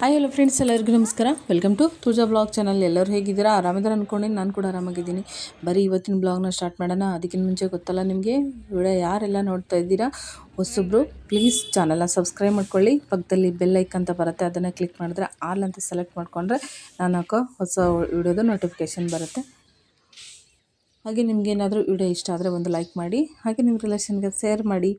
Hi hello friends ಎಲ್ಲರಿಗೂ ನಮಸ್ಕಾರ. Welcome to Tuja blog channel ಎಲ್ಲರೂ ಹೇಗಿದ್ದೀರಾ? ಆರಾಮಿದ್ದಾರೆ ಅಂದ್ಕೊಂಡು ನಾನು ಕೂಡ ಆರಾಮಾಗಿದ್ದೀನಿ. ಬರೀ ಇವತ್ತಿನ ಬ್ಲಾಗ್ನ ಸ್ಟಾರ್ಟ್ ಮಾಡೋಣ. ಅದಕ್ಕಿಂತ ಮುಂಚೆ ಗೊತ್ತಲ್ಲ ನಿಮಗೆ, ವಿಡಿಯೋ ಯಾರೆಲ್ಲ ನೋಡ್ತಾ ಇದ್ದೀರಾ, ಹೊಸಬ್ರು ಪ್ಲೀಸ್ ಚಾನಲ್ನ ಸಬ್ಸ್ಕ್ರೈಬ್ ಮಾಡ್ಕೊಳ್ಳಿ. ಪಕ್ಕದಲ್ಲಿ ಬೆಲ್ ಐಕ್ ಅಂತ ಬರುತ್ತೆ, ಅದನ್ನು ಕ್ಲಿಕ್ ಮಾಡಿದ್ರೆ ಆಲ್ ಅಂತ ಸೆಲೆಕ್ಟ್ ಮಾಡಿಕೊಂಡ್ರೆ ನಾನು ಹಾಕೋ ಹೊಸ ವಿಡಿಯೋದು ನೋಟಿಫಿಕೇಷನ್ ಬರುತ್ತೆ. ಹಾಗೆ ನಿಮಗೇನಾದರೂ ವಿಡಿಯೋ ಇಷ್ಟ ಆದರೆ ಒಂದು ಲೈಕ್ ಮಾಡಿ, ಹಾಗೆ ನಿಮ್ಮ ರಿಲೇಷನ್ಗೆ ಶೇರ್ ಮಾಡಿ.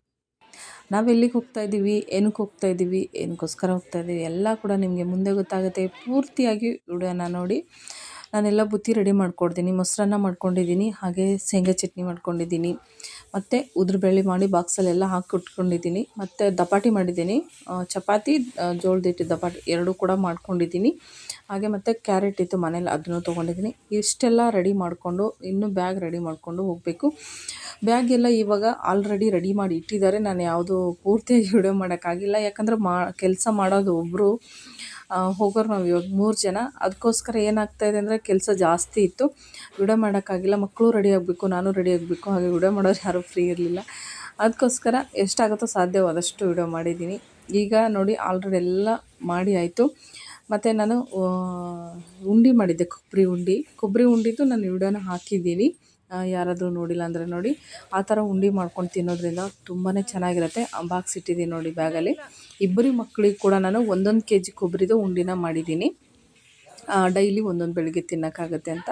ನಾವು ಎಲ್ಲಿಗೆ ಹೋಗ್ತಾ ಇದ್ದೀವಿ ಏನಕ್ಕೆ ಹೋಗ್ತಾ ಇದ್ದೀವಿ ಏನಕ್ಕೋಸ್ಕರ ಹೋಗ್ತಾ ಇದ್ದೀವಿ ಎಲ್ಲ ಕೂಡ ನಿಮಗೆ ಮುಂದೆ ಗೊತ್ತಾಗುತ್ತೆ. ಪೂರ್ತಿಯಾಗಿ ವಿಡಿಯೋನ ನೋಡಿ, ನಾನೆಲ್ಲ ಬುತ್ತಿ ರೆಡಿ ಮಾಡ್ಕೊಡ್ತೀನಿ, ಮೊಸರನ್ನ ಮಾಡ್ಕೊಂಡಿದ್ದೀನಿ, ಹಾಗೆ ಶೇಂಗಾ ಚಟ್ನಿ ಮಾಡ್ಕೊಂಡಿದ್ದೀನಿ. ಮತ್ತು ಉದ್ರಬೆಳ್ಳಿ ಮಾಡಿ ಬಾಕ್ಸಲ್ಲೆಲ್ಲ ಹಾಕಿ ಇಟ್ಕೊಂಡಿದ್ದೀನಿ ಮತ್ತು ದಪಾಟಿ ಮಾಡಿದ್ದೀನಿ. ಚಪಾತಿ ಜೋಳದಿಟ್ಟು ದಪಾಟಿ ಎರಡೂ ಕೂಡ ಮಾಡ್ಕೊಂಡಿದ್ದೀನಿ. ಹಾಗೆ ಮತ್ತು ಕ್ಯಾರೆಟ್ ಇತ್ತು ಮನೇಲಿ ಅದನ್ನು ತೊಗೊಂಡಿದ್ದೀನಿ. ಇಷ್ಟೆಲ್ಲ ರೆಡಿ ಮಾಡಿಕೊಂಡು, ಇನ್ನೂ ಬ್ಯಾಗ್ ರೆಡಿ ಮಾಡಿಕೊಂಡು ಹೋಗಬೇಕು. ಬ್ಯಾಗ್ ಎಲ್ಲ ಇವಾಗ ಆಲ್ರೆಡಿ ರೆಡಿ ಮಾಡಿ ಇಟ್ಟಿದ್ದಾರೆ. ನಾನು ಯಾವುದು ಪೂರ್ತಿಯಾಗಿ ವಿಡಿಯೋ ಮಾಡೋಕ್ಕಾಗಿಲ್ಲ. ಯಾಕಂದರೆ ಮಾ, ಕೆಲಸ ಮಾಡೋದು ಒಬ್ಬರು ಹೋಗೋರು ನಾವು ಇವಾಗ ಮೂರು ಜನ. ಅದಕ್ಕೋಸ್ಕರ ಏನಾಗ್ತಾಯಿದೆ ಅಂದರೆ ಕೆಲಸ ಜಾಸ್ತಿ ಇತ್ತು. ವಿಡಿಯೋ ಮಾಡೋಕ್ಕಾಗಿಲ್ಲ. ಮಕ್ಕಳು ರೆಡಿ ಆಗಬೇಕು, ನಾನು ರೆಡಿ ಆಗಬೇಕು. ಹಾಗೆ ವಿಡಿಯೋ ಮಾಡೋರು ಯಾರೂ ಫ್ರೀ ಇರಲಿಲ್ಲ. ಅದಕ್ಕೋಸ್ಕರ ಎಷ್ಟಾಗುತ್ತೋ ಸಾಧ್ಯವಾದಷ್ಟು ವಿಡಿಯೋ ಮಾಡಿದ್ದೀನಿ. ಈಗ ನೋಡಿ ಆಲ್ರೆಡಿ ಎಲ್ಲ ಮಾಡಿ ಆಯಿತು. ಮತ್ತು ನಾನು ಉಂಡೆ ಮಾಡಿದ್ದೆ, ಕೊಬ್ಬರಿ ಉಂಡೆ. ಕೊಬ್ಬರಿ ಉಂಡಿದ್ದು ನಾನು ವಿಡಿಯೋನ ಹಾಕಿದ್ದೀನಿ. ಯಾರಾದರೂ ನೋಡಿಲ್ಲ ಅಂದರೆ ನೋಡಿ, ಆ ಥರ ಉಂಡೆ ಮಾಡ್ಕೊಂಡು ತಿನ್ನೋದ್ರಿಂದ ತುಂಬಾ ಚೆನ್ನಾಗಿರುತ್ತೆ. ಬಾಕ್ಸ್ ಇಟ್ಟಿದ್ದೀನಿ ನೋಡಿ ಬ್ಯಾಗಲ್ಲಿ. ಇಬ್ಬರಿ ಮಕ್ಕಳಿಗೆ ಕೂಡ ನಾನು ಒಂದೊಂದು ಕೆ ಜಿ ಕೊಬ್ಬರಿದು ಉಂಡಿನ ಮಾಡಿದ್ದೀನಿ. ಡೈಲಿ ಒಂದೊಂದು ಬೆಳಗ್ಗೆ ತಿನ್ನೋಕ್ಕಾಗತ್ತೆ ಅಂತ.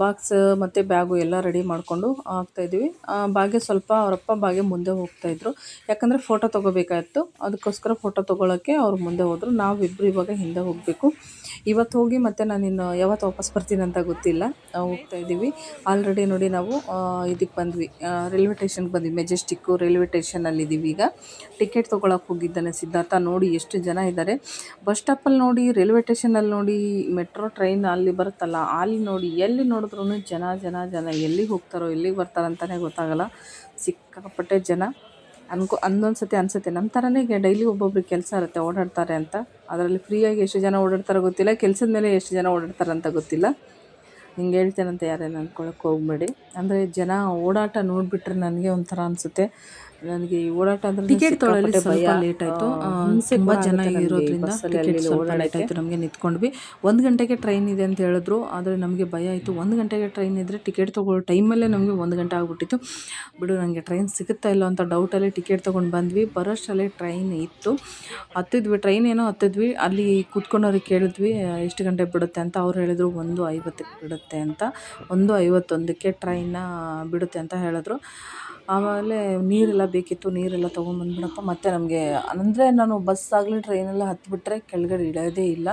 ಬಾಕ್ಸ್ ಮತ್ತು ಬ್ಯಾಗು ಎಲ್ಲ ರೆಡಿ ಮಾಡಿಕೊಂಡು ಆಗ್ತಾಯಿದ್ವಿ ಬಾಗೆ ಸ್ವಲ್ಪ ಅವರಪ್ಪ ಬಾಗೆ ಮುಂದೆ ಹೋಗ್ತಾಯಿದ್ರು ಯಾಕಂದರೆ ಫೋಟೋ ತೊಗೋಬೇಕಾಯಿತು. ಅದಕ್ಕೋಸ್ಕರ ಫೋಟೋ ತೊಗೊಳಕ್ಕೆ ಅವ್ರು ಮುಂದೆ ಹೋದರು. ನಾವಿಬ್ಬರು ಇವಾಗ ಹಿಂದೆ ಹೋಗಬೇಕು. ಇವತ್ತು ಹೋಗಿ ಮತ್ತು ನಾನು ಇನ್ನು ಯಾವತ್ತು ವಾಪಸ್ ಬರ್ತೀನಂತ ಗೊತ್ತಿಲ್ಲ. ಹೋಗ್ತಾ ಇದ್ದೀವಿ. ಆಲ್ರೆಡಿ ನೋಡಿ ನಾವು ಇದಕ್ಕೆ ಬಂದ್ವಿ. ರೈಲ್ವೆ ಟೇಷನ್ಗೆ ಬಂದ್ವಿ. ಮೆಜೆಸ್ಟಿಕ್ಕು ರೈಲ್ವೆ ಟೇಷನಲ್ಲಿದ್ದೀವಿ ಈಗ. ಟಿಕೆಟ್ ತೊಗೊಳಕ್ಕೆ ಹೋಗಿದ್ದಾನೆ ಸಿದ್ಧಾರ್ಥ. ನೋಡಿ ಎಷ್ಟು ಜನ ಇದ್ದಾರೆ ಬಸ್ ಸ್ಟಾಪಲ್ಲಿ ನೋಡಿ ರೈಲ್ವೆ ಟೇಷನಲ್ಲಿ ನೋಡಿ ಮೆಟ್ರೋ ಟ್ರೈನ್ ಅಲ್ಲಿ ಬರುತ್ತಲ್ಲ, ಅಲ್ಲಿ ನೋಡಿ, ಎಲ್ಲಿ ನೋಡಿದ್ರೂ ಜನ ಜನ ಜನ. ಎಲ್ಲಿಗೆ ಹೋಗ್ತಾರೋ, ಎಲ್ಲಿಗೆ ಬರ್ತಾರೋ ಅಂತಲೇ ಗೊತ್ತಾಗಲ್ಲ. ಸಿಕ್ಕಾಪಟ್ಟೆ ಜನ. ಅನ್ಕೊ ಅಂದೊಂದು ಸತಿ ಅನಿಸುತ್ತೆ ನಮ್ಮ ಥರನೇ ಡೈಲಿ ಒಬ್ಬೊಬ್ರಿಗೆ ಕೆಲಸ ಇರುತ್ತೆ, ಓಡಾಡ್ತಾರೆ ಅಂತ. ಅದರಲ್ಲಿ ಫ್ರೀಯಾಗಿ ಎಷ್ಟು ಜನ ಓಡಾಡ್ತಾರೋ ಗೊತ್ತಿಲ್ಲ. ಕೆಲಸದ ಮೇಲೆ ಎಷ್ಟು ಜನ ಓಡಾಡ್ತಾರೆ ಅಂತ ಗೊತ್ತಿಲ್ಲ. ಹಿಂಗೆ ಹೇಳ್ತೇನಂತ ಯಾರೇನು ಅಂದ್ಕೊಳಕ್ಕೆ ಹೋಗ್ಬೇಡಿ. ಅಂದರೆ ಜನ ಓಡಾಟ ನೋಡಿಬಿಟ್ರೆ ನನಗೆ ಒಂಥರ ಅನಿಸುತ್ತೆ. ನನಗೆ ಈ ಓಡಾಟ ಅಂದರೆ ಟಿಕೆಟ್ ತೊಗೊಳ್ಳಲು ಸ್ವಲ್ಪ ಲೇಟ್ ಆಯಿತು. ತುಂಬ ಜನ ಇರೋದ್ರಿಂದ ಟಿಕೆಟ್ ಸ್ವಲ್ಪ ಲೇಟ್ ಆಯಿತು ನಮಗೆ ನಿಂತ್ಕೊಂಡ್ವಿ. ಒಂದು ಗಂಟೆಗೆ ಟ್ರೈನ್ ಇದೆ ಅಂತ ಹೇಳಿದ್ರು ಆದರೆ ನಮಗೆ ಭಯ ಆಯಿತು. ಒಂದು ಗಂಟೆಗೆ ಟ್ರೈನ್ ಇದ್ದರೆ ಟಿಕೆಟ್ ತೊಗೊಳ್ಳೋ ಟೈಮಲ್ಲೇ ನಮಗೆ ಒಂದು ಗಂಟೆ ಆಗಿಬಿಟ್ಟಿತ್ತು. ಬಿಡು ನನಗೆ ಟ್ರೈನ್ ಸಿಗುತ್ತಾ ಇಲ್ಲ ಅಂತ ಡೌಟಲ್ಲಿ ಟಿಕೆಟ್ ತೊಗೊಂಡು ಬಂದ್ವಿ. ಬರೋಷ್ಟಲ್ಲೇ ಟ್ರೈನ್ ಇತ್ತು. ಹತ್ತಿದ್ವಿ ಟ್ರೈನ್ ಏನೋ ಹತ್ತಿದ್ವಿ. ಅಲ್ಲಿ ಕೂತ್ಕೊಂಡವ್ರಿಗೆ ಕೇಳಿದ್ವಿ ಎಷ್ಟು ಗಂಟೆ ಬಿಡುತ್ತೆ? ಅಂತ ಅವ್ರು ಹೇಳಿದ್ರು ಒಂದು ಐವತ್ತಕ್ಕೆ ಬಿಡುತ್ತೆ. ಅಂತ ಒಂದು ಐವತ್ತೊಂದಕ್ಕೆ ಟ್ರೈನ್ನ ಬಿಡುತ್ತೆ ಅಂತ ಹೇಳಿದ್ರು. ಆಮೇಲೆ ನೀರೆಲ್ಲ ಬೇಕಿತ್ತು, ನೀರೆಲ್ಲ ತೊಗೊಂಬಂದ್ಬಿಡಪ್ಪ. ಮತ್ತು ನಮಗೆ ಅಂದರೆ ನಾನು ಬಸ್ ಆಗಲಿ ಟ್ರೈನೆಲ್ಲ ಹತ್ತಿಬಿಟ್ರೆ ಕೆಳಗಡೆ ಇಡೋದೇ ಇಲ್ಲ.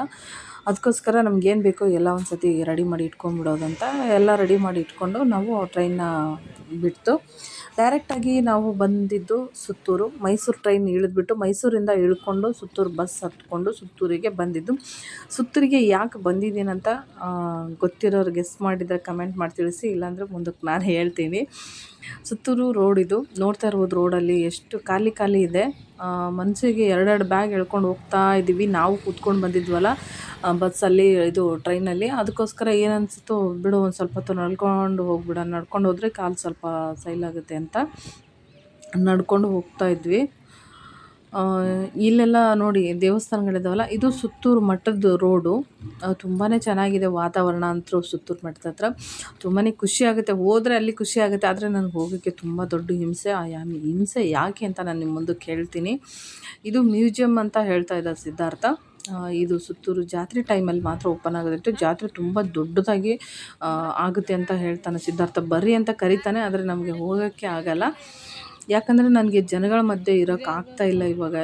ಅದಕ್ಕೋಸ್ಕರ ನಮ್ಗೇನು ಬೇಕೋ ಎಲ್ಲ ಒಂದು ಸತಿ ರೆಡಿ ಮಾಡಿ ಇಟ್ಕೊಂಬಿಡೋದಂತ ಎಲ್ಲ ರೆಡಿ ಮಾಡಿ ಇಟ್ಕೊಂಡು ನಾವು ಟ್ರೈನ್ನ ಬಿಟ್ಟು ಡೈರೆಕ್ಟಾಗಿ ನಾವು ಬಂದಿದ್ದು ಸುತ್ತೂರು. ಮೈಸೂರು ಟ್ರೈನ್ ಇಳಿದ್ಬಿಟ್ಟು ಮೈಸೂರಿಂದ ಇಳ್ಕೊಂಡು ಸುತ್ತೂರು ಬಸ್ ಹತ್ಕೊಂಡು ಸುತ್ತೂರಿಗೆ ಬಂದಿದ್ದು. ಸುತ್ತೂರಿಗೆ ಯಾಕೆ ಬಂದಿದ್ದೀನಂತ ಗೊತ್ತಿರೋರು ಗೆಸ್ ಮಾಡಿದರೆ ಕಮೆಂಟ್ ಮಾಡಿ ತಿಳಿಸಿ, ಇಲ್ಲಾಂದರೆ ಮುಂದಕ್ಕೆ ನಾನು ಹೇಳ್ತೀನಿ. ಸುತ್ತೂರು ರೋಡ್ ಇದು. ನೋಡ್ತಾ ಇರ್ಬೋದು ರೋಡಲ್ಲಿ ಎಷ್ಟು ಖಾಲಿ ಖಾಲಿ ಇದೆ. ಮನಸ್ಸಿಗೆ ಎರಡೆರಡು ಬ್ಯಾಗ್ ಎಳ್ಕೊಂಡು ಹೋಗ್ತಾ ಇದ್ದೀವಿ. ನಾವು ಕೂತ್ಕೊಂಡು ಬಂದಿದ್ವಲ್ಲ ಬಸ್ಸಲ್ಲಿ ಇದು ಟ್ರೈನಲ್ಲಿ ಅದಕ್ಕೋಸ್ಕರ ಏನು ಬಿಡು, ಒಂದು ಸ್ವಲ್ಪ ಹೊತ್ತು ನಡ್ಕೊಂಡು ಹೋಗ್ಬಿಡೋಣ. ನಡ್ಕೊಂಡು ಹೋದರೆ ಕಾಲು ಸ್ವಲ್ಪ ಸೈಲಾಗುತ್ತೆ ಅಂತ ನಡ್ಕೊಂಡು ಹೋಗ್ತಾ ಇದ್ವಿ. ಇಲ್ಲೆಲ್ಲ ನೋಡಿ ದೇವಸ್ಥಾನಗಳಿದಾವಲ್ಲ ಇದು ಸುತ್ತೂರು ಮಠದ ರೋಡು. ತುಂಬಾ ಚೆನ್ನಾಗಿದೆ ವಾತಾವರಣ ಅಂತೂ ಸುತ್ತೂರು ಮಠದ ಹತ್ರ. ತುಂಬಾ ಖುಷಿ ಆಗುತ್ತೆ. ಹೋದರೆ ಅಲ್ಲಿ ಖುಷಿ ಆಗುತ್ತೆ, ಆದರೆ ನನಗೆ ಹೋಗೋಕ್ಕೆ ತುಂಬ ದೊಡ್ಡ ಹಿಂಸೆ. ಆ ಹಿಂಸೆ ಯಾಕೆ ಅಂತ ನಾನು ನಿಮ್ಮ ಮುಂದೆ ಕೇಳ್ತೀನಿ. ಇದು ಮ್ಯೂಸಿಯಮ್ ಅಂತ ಹೇಳ್ತಾ ಇದ್ದಾರೆ ಸಿದ್ಧಾರ್ಥ. ಇದು ಸುತ್ತೂರು ಜಾತ್ರೆ ಟೈಮಲ್ಲಿ ಮಾತ್ರ ಓಪನ್ ಆಗೋದಿತ್ತು. ಜಾತ್ರೆ ತುಂಬ ದೊಡ್ಡದಾಗಿ ಆಗುತ್ತೆ ಅಂತ ಹೇಳ್ತಾನೆ ಸಿದ್ಧಾರ್ಥ. ಬರ್ರಿ ಅಂತ ಕರಿತಾನೆ, ಆದರೆ ನಮಗೆ ಹೋಗೋಕ್ಕೆ ಆಗಲ್ಲ. ಯಾಕಂದರೆ ನನಗೆ ಜನಗಳ ಮಧ್ಯೆ ಇರೋಕೆ ಇಲ್ಲ ಇವಾಗ.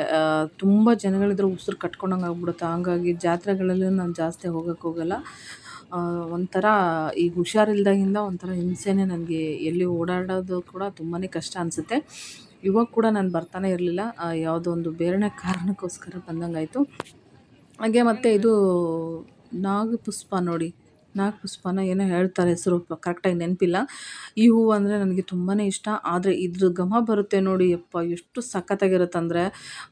ತುಂಬ ಜನಗಳಿದ್ರೆ ಉಸಿರು ಕಟ್ಕೊಂಡಂಗೆ ಆಗ್ಬಿಡುತ್ತೆ. ಹಂಗಾಗಿ ಜಾತ್ರೆಗಳಲ್ಲೂ ನಾನು ಜಾಸ್ತಿ ಹೋಗೋಕೆ ಹೋಗಲ್ಲ. ಒಂಥರ ಈಗ ಹುಷಾರಿಲ್ದಾಗಿಂದ ಒಂಥರ ಹಿಂಸೆನೇ ನನಗೆ ಎಲ್ಲಿ ಓಡಾಡೋದು ಕೂಡ ತುಂಬಾ ಕಷ್ಟ ಅನಿಸುತ್ತೆ. ಇವಾಗ ಕೂಡ ನಾನು ಬರ್ತಾನೆ ಇರಲಿಲ್ಲ. ಯಾವುದೋ ಒಂದು ಬೇರೆ ಕಾರಣಕ್ಕೋಸ್ಕರ ಬಂದಂಗಾಯಿತು. ಹಾಗೆ ಮತ್ತು ಇದು ನಾಗಪುಷ್ಪ ನೋಡಿ. ನಾಗಪುಷ್ಪನ ಏನೋ ಹೇಳ್ತಾರೆ, ಹೆಸರು ಕರೆಕ್ಟಾಗಿ ನೆನಪಿಲ್ಲ. ಈ ಹೂವು ಅಂದರೆ ನನಗೆ ತುಂಬಾ ಇಷ್ಟ. ಆದರೆ ಇದ್ರ ಘಮ ಬರುತ್ತೆ ನೋಡಿ, ಯಪ್ಪ, ಎಷ್ಟು ಸಖತ್ತಾಗಿರುತ್ತೆ ಅಂದರೆ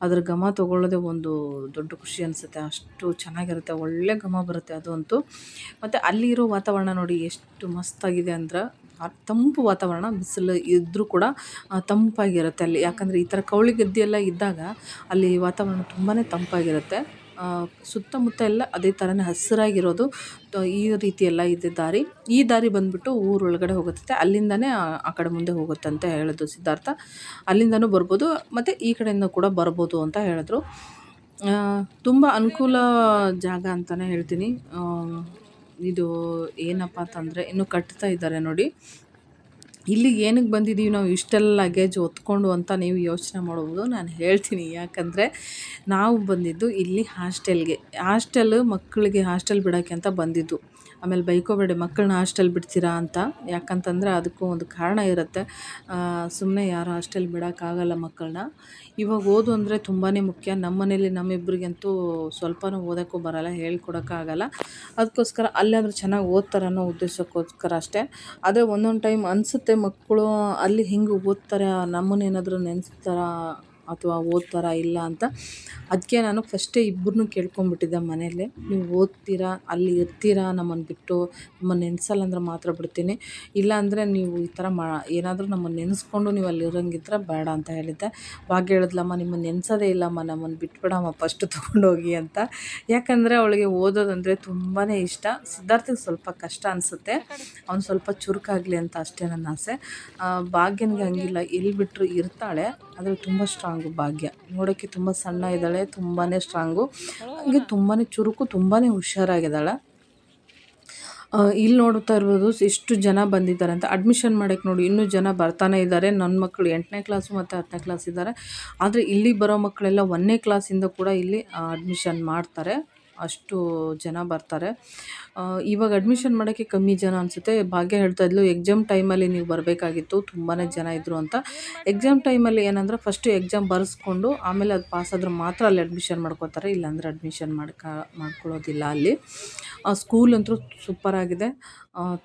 ಅದ್ರ ಘಮ ತೊಗೊಳ್ಳೋದೇ ಒಂದು ದೊಡ್ಡ ಖುಷಿ ಅನಿಸುತ್ತೆ. ಅಷ್ಟು ಚೆನ್ನಾಗಿರುತ್ತೆ, ಒಳ್ಳೆ ಘಮ ಬರುತ್ತೆ ಅದು ಅಂತೂ ಮತ್ತು ಅಲ್ಲಿರೋ ವಾತಾವರಣ ನೋಡಿ ಎಷ್ಟು ಮಸ್ತಾಗಿದೆ ಅಂದ್ರೆ ತಂಪು ವಾತಾವರಣ, ಬಿಸಿಲು ಇದ್ದರೂ ಕೂಡ ತಂಪಾಗಿರುತ್ತೆ ಅಲ್ಲಿ. ಯಾಕಂದರೆ ಈ ಥರ ಕೌಳಿ ಗದ್ದೆ ಎಲ್ಲ ಇದ್ದಾಗ ಅಲ್ಲಿ ವಾತಾವರಣ ತುಂಬಾ ತಂಪಾಗಿರುತ್ತೆ. ಸುತ್ತಮುತ್ತ ಎಲ್ಲ ಅದೇ ಥರನೇ ಹಸಿರಾಗಿರೋದು. ಈ ರೀತಿ ಎಲ್ಲ ಇದೆ ದಾರಿ. ಈ ದಾರಿ ಬಂದ್ಬಿಟ್ಟು ಊರೊಳಗಡೆ ಹೋಗುತ್ತೆ ಅಲ್ಲಿಂದನೇ ಆ- ಕಡೆ ಮುಂದೆ ಹೋಗುತ್ತೆ ಅಂತ ಹೇಳಿದ್ರು ಸಿದ್ಧಾರ್ಥ. ಅಲ್ಲಿಂದನೂ ಬರ್ಬೋದು. ಮತ್ತು ಈ ಕಡೆಯಿಂದ ಕೂಡ ಬರ್ಬೋದು ಅಂತ ಹೇಳಿದ್ರು. ತುಂಬ ಅನುಕೂಲ ಜಾಗ ಅಂತಲೇ ಹೇಳ್ತೀನಿ. ಇದು ಏನಪ್ಪ ಅಂತಂದರೆ, ಇನ್ನೂ ಕಟ್ತಾ ಇದ್ದಾರೆ ನೋಡಿ. ಇಲ್ಲಿಗೆ ಏನಕ್ಕೆ ಬಂದಿದ್ದೀವಿ ನಾವು ಇಷ್ಟೆಲ್ಲ ಲಗೇಜ್ ಹೊತ್ಕೊಂಡು ಅಂತ ನೀವು ಯೋಚನೆ ಮಾಡ್ಬೋದು ನಾನು ಹೇಳ್ತೀನಿ. ಯಾಕಂದರೆ ನಾವು ಬಂದಿದ್ದು ಇಲ್ಲಿ ಹಾಸ್ಟೆಲ್ಗೆ ಹಾಸ್ಟೆಲ್ ಮಕ್ಕಳಿಗೆ ಹಾಸ್ಟೆಲ್ ಬಿಡೋಕ್ಕೆ ಅಂತ ಬಂದಿದ್ದು. ಆಮೇಲೆ ಬೈಕೋಬೇಡಿ, ಮಕ್ಕಳನ್ನ ಹಾಸ್ಟೆಲ್ ಬಿಡ್ತೀರಾ ಅಂತ. ಯಾಕಂತಂದರೆ ಅದಕ್ಕೂ ಒಂದು ಕಾರಣ ಇರುತ್ತೆ. ಸುಮ್ಮನೆ ಯಾರು ಹಾಸ್ಟೆಲ್ ಬಿಡೋಕ್ಕಾಗಲ್ಲ ಮಕ್ಕಳನ್ನ. ಇವಾಗ ಓದು ಅಂದರೆ ತುಂಬಾ ಮುಖ್ಯ. ನಮ್ಮ ಮನೇಲಿ ನಮ್ಮಿಬ್ಬರಿಗಂತೂ ಸ್ವಲ್ಪನೂ ಓದೋಕ್ಕೂ ಬರೋಲ್ಲ, ಹೇಳ್ಕೊಡೋಕ್ಕಾಗಲ್ಲ. ಅದಕ್ಕೋಸ್ಕರ ಅಲ್ಲಾದರೂ ಚೆನ್ನಾಗಿ ಓದ್ತಾರೆ ಅನ್ನೋ ಉದ್ದೇಶಕ್ಕೋಸ್ಕರ ಅಷ್ಟೇ. ಆದರೆ ಒಂದೊಂದು ಟೈಮ್ ಅನಿಸುತ್ತೆ ಮಕ್ಕಳು ಅಲ್ಲಿ ಹಿಂಗೆ ಓದ್ತಾರೆ ನಮ್ಮನ್ನೇನಾದರೂ ನೆನೆಸ್ತಾರ ಅಥವಾ ಓದ್ತಾರಾ ಇಲ್ಲ ಅಂತ. ಅದಕ್ಕೆ ನಾನು ಫಸ್ಟೇ ಇಬ್ರನ್ನೂ ಕೇಳ್ಕೊಂಡ್ಬಿಟ್ಟಿದ್ದೆ ಮನೆಯಲ್ಲೇ. ನೀವು ಓದ್ತೀರಾ, ಅಲ್ಲಿ ಇರ್ತೀರಾ ನಮ್ಮನ್ನು ಬಿಟ್ಟು ನಮ್ಮನ್ನು ನೆನೆಸಲ್ಲ ಅಂದ್ರೆ ಮಾತ್ರ ಬಿಡ್ತೀನಿ. ಇಲ್ಲ ಅಂದರೆ ನೀವು ಈ ಥರ ಮಾ, ಏನಾದರೂ ನಮ್ಮನ್ನು ನೆನೆಸ್ಕೊಂಡು ನೀವು ಅಲ್ಲಿ ಇರೋಂಗಿದ್ರೆ ಬೇಡ ಅಂತ ಹೇಳಿದ್ದೆ. ಭಾಗ್ಯ ಹೇಳಿದ್ಲಮ್ಮ ನಿಮ್ಮನ್ನು ನೆನೆಸೋದೇ ಇಲ್ಲಮ್ಮ ನಮ್ಮನ್ನು ಬಿಟ್ಬಿಡಮ್ಮ ಫಸ್ಟ್ ತೊಗೊಂಡೋಗಿ ಅಂತ. ಯಾಕಂದರೆ ಅವಳಿಗೆ ಓದೋದಂದರೆ ತುಂಬಾ ಇಷ್ಟ. ಸಿದ್ಧಾರ್ಥಿಗೆ ಸ್ವಲ್ಪ ಕಷ್ಟ ಅನಿಸುತ್ತೆ. ಅವ್ನು ಸ್ವಲ್ಪ ಚುರುಕಾಗಲಿ ಅಂತ ಅಷ್ಟೇ ನನ್ನ ಆಸೆ. ಭಾಗ್ಯನಿಗೆ ಹಂಗಿಲ್ಲ. ಎಲ್ಲಿ ಬಿಟ್ಟರು ಇರ್ತಾಳೆ, ಆದರೆ ತುಂಬ ಸ್ಟ್ರಾಂಗು ಭಾಗ್ಯ. ನೋಡೋಕ್ಕೆ ತುಂಬ ಸಣ್ಣ ಇದ್ದಾಳೆ. ತುಂಬಾ ಸ್ಟ್ರಾಂಗು. ಹಾಗೆ ತುಂಬಾ ಚುರುಕು ತುಂಬಾ ಹುಷಾರಾಗಿದ್ದಾಳೆ. ಇಲ್ಲಿ ನೋಡ್ತಾ ಇರ್ಬೋದು, ಎಷ್ಟು ಜನ ಬಂದಿದ್ದಾರೆ ಅಂತ. ಅಡ್ಮಿಷನ್ ಮಾಡೋಕ್ಕೆ ನೋಡಿ, ಇನ್ನೂ ಜನ ಬರ್ತಾನೆ ಇದ್ದಾರೆ. ನನ್ನ ಮಕ್ಕಳು ಎಂಟನೇ ಕ್ಲಾಸು ಮತ್ತು ಹತ್ತನೇ ಕ್ಲಾಸ್ ಇದ್ದಾರೆ. ಆದರೆ ಇಲ್ಲಿ ಬರೋ ಮಕ್ಕಳೆಲ್ಲ ಒಂದನೇ ಕ್ಲಾಸಿಂದ ಕೂಡ ಇಲ್ಲಿ ಅಡ್ಮಿಷನ್ ಮಾಡ್ತಾರೆ. ಅಷ್ಟು ಜನ ಬರ್ತಾರೆ. ಇವಾಗ ಅಡ್ಮಿಷನ್ ಮಾಡೋಕ್ಕೆ ಕಮ್ಮಿ ಜನ ಅನಿಸುತ್ತೆ. ಭಾಗ್ಯ ಹೇಳ್ತಾ ಇದ್ಲು ಎಕ್ಸಾಮ್ ಟೈಮಲ್ಲಿ ನೀವು ಬರಬೇಕಾಗಿತ್ತು ತುಂಬಾ ಜನ ಇದ್ದರು ಅಂತ. ಎಕ್ಸಾಮ್ ಟೈಮಲ್ಲಿ ಏನಂದ್ರೆ ಫಸ್ಟು ಎಕ್ಸಾಮ್ ಬರೆಸ್ಕೊಂಡು ಆಮೇಲೆ ಅದು ಪಾಸ್ ಆದ್ರೆ ಮಾತ್ರ ಅಲ್ಲಿ ಅಡ್ಮಿಷನ್ ಮಾಡ್ಕೋತಾರೆ ಇಲ್ಲಾಂದರೆ ಅಡ್ಮಿಷನ್ ಮಾಡ್ಕ, ಮಾಡ್ಕೊಳ್ಳೋದಿಲ್ಲ ಅಲ್ಲಿ. ಆ ಸ್ಕೂಲ್ ಅಂತೂ ಸೂಪರಾಗಿದೆ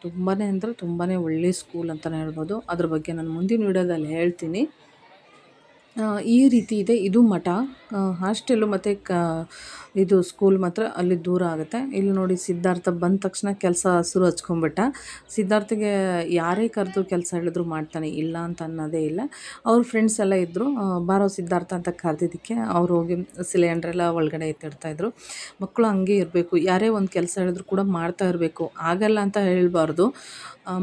ತುಂಬಾ ಅಂದರೆ ತುಂಬಾ ಒಳ್ಳೆಯ ಸ್ಕೂಲ್ ಅಂತಲೇ ಹೇಳ್ಬೋದು. ಅದ್ರ ಬಗ್ಗೆ ನಾನು ಮುಂದಿನ ವೀಡಿಯೋದಲ್ಲಿ ಹೇಳ್ತೀನಿ. ಈ ರೀತಿ ಇದೆ. ಇದು ಮಠ. ಹಾಸ್ಟೆಲು ಮತ್ತು ಕ, ಇದು ಸ್ಕೂಲ್ ಮಾತ್ರ ಅಲ್ಲಿ ದೂರ ಆಗುತ್ತೆ. ಇಲ್ಲಿ ನೋಡಿ ಸಿದ್ಧಾರ್ಥ ಬಂದ ತಕ್ಷಣ ಕೆಲಸ ಹಸಿರು ಹಚ್ಕೊಂಬಿಟ್ಟ ಸಿದ್ಧಾರ್ಥಗೆ ಯಾರೇ ಕರೆದು ಕೆಲಸ ಹೇಳಿದ್ರು ಮಾಡ್ತಾನೆ. ಇಲ್ಲ ಅಂತ ಅನ್ನೋದೇ ಇಲ್ಲ. ಅವ್ರ ಫ್ರೆಂಡ್ಸ್ ಎಲ್ಲ ಇದ್ದರು ಬಾರೋ ಸಿದ್ಧಾರ್ಥ ಅಂತ ಕರೆದಿದ್ದಕ್ಕೆ ಅವ್ರು ಹೋಗಿ ಸಿಲಿಂಡ್ರೆಲ್ಲ ಒಳಗಡೆ ಎತ್ತಿಡ್ತಾಯಿದ್ರು ಮಕ್ಕಳು ಹಂಗೆ ಇರಬೇಕು. ಯಾರೇ ಒಂದು ಕೆಲಸ ಹೇಳಿದ್ರು ಕೂಡ ಮಾಡ್ತಾ ಇರಬೇಕು. ಆಗಲ್ಲ ಅಂತ ಹೇಳಬಾರ್ದು.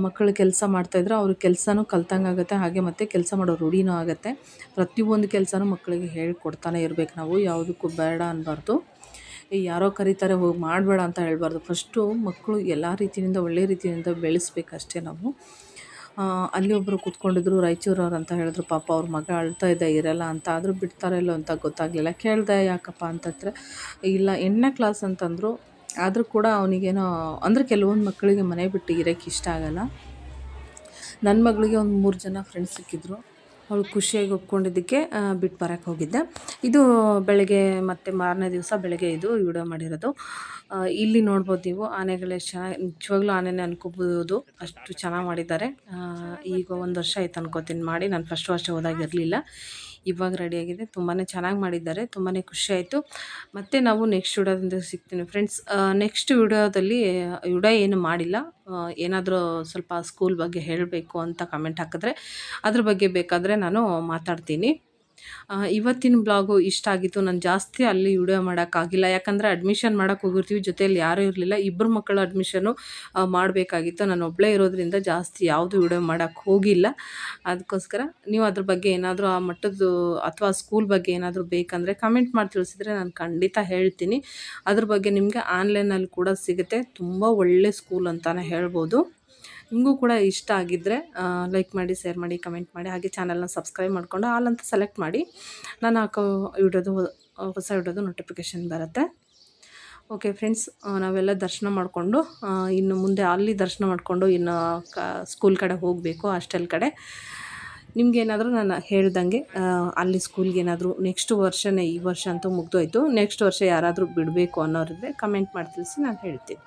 ಮಕ್ಕಳು ಕೆಲಸ ಮಾಡ್ತಾಯಿದ್ರೆ ಅವ್ರ ಕೆಲಸನೂ ಕಲ್ತಂಗೆ ಆಗುತ್ತೆ ಹಾಗೆ ಮತ್ತು ಕೆಲಸ ಮಾಡೋ ರೂಢಿನೂ ಆಗುತ್ತೆ. ಪ್ರತಿಯೊಂದು ಕೆಲಸನೂ ಮಕ್ಕಳಿಗೆ ಹೇಳ್ಕೊಡ್ತಾನೆ ಇರಬೇಕು ನಾವು. ಯಾವುದಕ್ಕೂ ಬೇಡ ಅನ್ನಬಾರ್ದು ಯಾರೋ ಕರೀತಾರೆ, ಹೋಗಿ ಮಾಡಬೇಡ ಅಂತ ಹೇಳಬಾರ್ದು. ಫಸ್ಟು ಮಕ್ಕಳು ಎಲ್ಲ ರೀತಿಯಿಂದ, ಒಳ್ಳೆ ರೀತಿಯಿಂದ ಬೆಳೆಸ್ಬೇಕಷ್ಟೇ ನಾವು. ಅಲ್ಲಿ ಒಬ್ಬರು ಕೂತ್ಕೊಂಡಿದ್ರು ರಾಯಚೂರವ್ರು ಅಂತ ಹೇಳಿದ್ರು, ಪಾಪ ಅವ್ರ ಮಗ ಅಳ್ತಾ ಇದ್ದ ಇರಲ್ಲ ಅಂತ. ಆದರೂ ಬಿಡ್ತಾರೋ ಇಲ್ಲೋ ಅಂತ ಗೊತ್ತಾಗಲಿಲ್ಲ. ಕೇಳಿದೆ, ಯಾಕಪ್ಪ ಅಂತಂದರೆ, ಇಲ್ಲ ಎಂಟನೇ ಕ್ಲಾಸ್ ಅಂತಂದರು, ಆದರೂ ಕೂಡ ಅವನಿಗೇನೋ, ಅಂದರೆ ಕೆಲವೊಂದು ಮಕ್ಕಳಿಗೆ ಮನೆ ಬಿಟ್ಟು ಇರೋಕ್ಕೆ ಇಷ್ಟ ಆಗಲ್ಲ. ನನ್ನ ಮಗಳಿಗೆ ಒಂದು ಮೂರು ಜನ ಫ್ರೆಂಡ್ಸ್ ಸಿಕ್ಕಿದ್ರು. ಅವಳು ಖುಷಿಯಾಗಿ ಒಪ್ಕೊಂಡಿದ್ದಕ್ಕೆ ಬಿಟ್ಟು ಬರೋಕ್ಕೆ ಹೋಗಿದ್ದೆ. ಇದು ಬೆಳಗ್ಗೆ ಮತ್ತು ಮಾರನೇ ದಿವಸ ಬೆಳಗ್ಗೆ ಇದು ವಿಡಿಯೋ ಮಾಡಿರೋದು. ಇಲ್ಲಿ ನೋಡ್ಬೋದು ನೀವು, ಆನೆಗಳೇ ಚೆನ್ನಾಗಿ, ನಿಜವಾಗ್ಲೂ ಆನೆನೇ ಅನ್ಕೋಬೋದು. ಅಷ್ಟು ಚೆನ್ನಾಗಿ ಮಾಡಿದ್ದಾರೆ. ಈಗ ಒಂದು ವರ್ಷ ಆಯ್ತು ಅನ್ಕೋತೀನಿ. ಮಾಡಿ, ನಾನು ಫಸ್ಟ್ ವರ್ಷ ಹೋದಾಗ ಇರಲಿಲ್ಲ. ಇವಾಗ ರೆಡಿಯಾಗಿದೆ ತುಂಬಾ ಚೆನ್ನಾಗಿ ಮಾಡಿದ್ದಾರೆ. ತುಂಬಾ ಖುಷಿ ಆಯಿತು. ಮತ್ತು ನಾವು ನೆಕ್ಸ್ಟ್ ವಿಡಿಯೋದಿಂದ ಸಿಗ್ತೀನಿ ಫ್ರೆಂಡ್ಸ್ ನೆಕ್ಸ್ಟ್ ವಿಡಿಯೋದಲ್ಲಿ ವಿಡಿಯೋ ಏನು ಮಾಡಿಲ್ಲ. ಏನಾದರೂ ಸ್ವಲ್ಪ ಸ್ಕೂಲ್ ಬಗ್ಗೆ ಹೇಳಬೇಕು ಅಂತ ಕಮೆಂಟ್ ಹಾಕಿದ್ರೆ, ಅದ್ರ ಬಗ್ಗೆ ಬೇಕಾದರೆ ನಾನು ಮಾತಾಡ್ತೀನಿ. ಇವತ್ತಿನ ಬ್ಲಾಗು ಇಷ್ಟ ಆಗಿತ್ತು. ನಾನು ಜಾಸ್ತಿ ಅಲ್ಲಿ ವಿಡಿಯೋ ಮಾಡೋಕ್ಕಾಗಿಲ್ಲ. ಯಾಕಂದರೆ ಅಡ್ಮಿಷನ್ ಮಾಡೋಕ್ಕೆ ಹೋಗಿರ್ತೀವಿ, ಜೊತೆಯಲ್ಲಿ ಯಾರೂ ಇರಲಿಲ್ಲ. ಇಬ್ಬರು ಮಕ್ಕಳ ಅಡ್ಮಿಷನು ಮಾಡಬೇಕಾಗಿತ್ತು. ನಾನು ಒಬ್ಬಳೇ ಇರೋದ್ರಿಂದ ಜಾಸ್ತಿ ಯಾವುದು ವಿಡಿಯೋ ಮಾಡೋಕ್ಕೆ ಹೋಗಿಲ್ಲ. ಅದಕ್ಕೋಸ್ಕರ ನೀವು ಅದ್ರ ಬಗ್ಗೆ ಏನಾದರೂ ಆ ಮಟ್ಟದ್ದು ಅಥವಾ ಸ್ಕೂಲ್ ಬಗ್ಗೆ ಏನಾದರೂ ಬೇಕಂದರೆ ಕಮೆಂಟ್ ಮಾಡಿ ತಿಳಿಸಿದ್ರೆ ನಾನು ಖಂಡಿತ ಹೇಳ್ತೀನಿ. ಅದ್ರ ಬಗ್ಗೆ ನಿಮಗೆ ಆನ್ಲೈನಲ್ಲಿ ಕೂಡ ಸಿಗುತ್ತೆ. ತುಂಬ ಒಳ್ಳೆ ಸ್ಕೂಲ್ ಅಂತಲೇ ಹೇಳ್ಬೋದು. ನಿಮಗೂ ಕೂಡ ಇಷ್ಟ ಆಗಿದ್ದರೆ ಲೈಕ್ ಮಾಡಿ ಶೇರ್ ಮಾಡಿ ಕಮೆಂಟ್ ಮಾಡಿ, ಹಾಗೆ ಚಾನಲ್ನ ಸಬ್ಸ್ಕ್ರೈಬ್ ಮಾಡಿಕೊಂಡು ಆಲ್ ಅಂತ ಸೆಲೆಕ್ಟ್ ಮಾಡಿ, ನಾನು ಹಾಕೋ ವಿಡಿಯೋದು, ಹೊಸ ಇಡೋದು ನೋಟಿಫಿಕೇಷನ್ ಬರುತ್ತೆ. ಓಕೆ ಫ್ರೆಂಡ್ಸ್ ನಾವೆಲ್ಲ ದರ್ಶನ ಮಾಡಿಕೊಂಡು ಇನ್ನು ಮುಂದೆ ಅಲ್ಲಿ ದರ್ಶನ ಮಾಡಿಕೊಂಡು ಇನ್ನು, ಕ ಸ್ಕೂಲ್ ಕಡೆ ಹೋಗಬೇಕು ಹಾಸ್ಟೆಲ್ ಕಡೆ. ನಿಮ್ಗೇನಾದರೂ ನಾನು ಹೇಳ್ದಂಗೆ ಅಲ್ಲಿ ಸ್ಕೂಲ್ಗೆ ಏನಾದರೂ ನೆಕ್ಸ್ಟ್ ವರ್ಷನೇ ಈ ವರ್ಷ ಅಂತೂ ಮುಗ್ದೋಯ್ತು ನೆಕ್ಸ್ಟ್ ವರ್ಷ ಯಾರಾದರೂ ಬಿಡಬೇಕು ಅನ್ನೋರಿದ್ರೆ ಕಮೆಂಟ್ ಮಾಡಿ ತಿಳಿಸಿ ನಾನು ಹೇಳ್ತೀನಿ.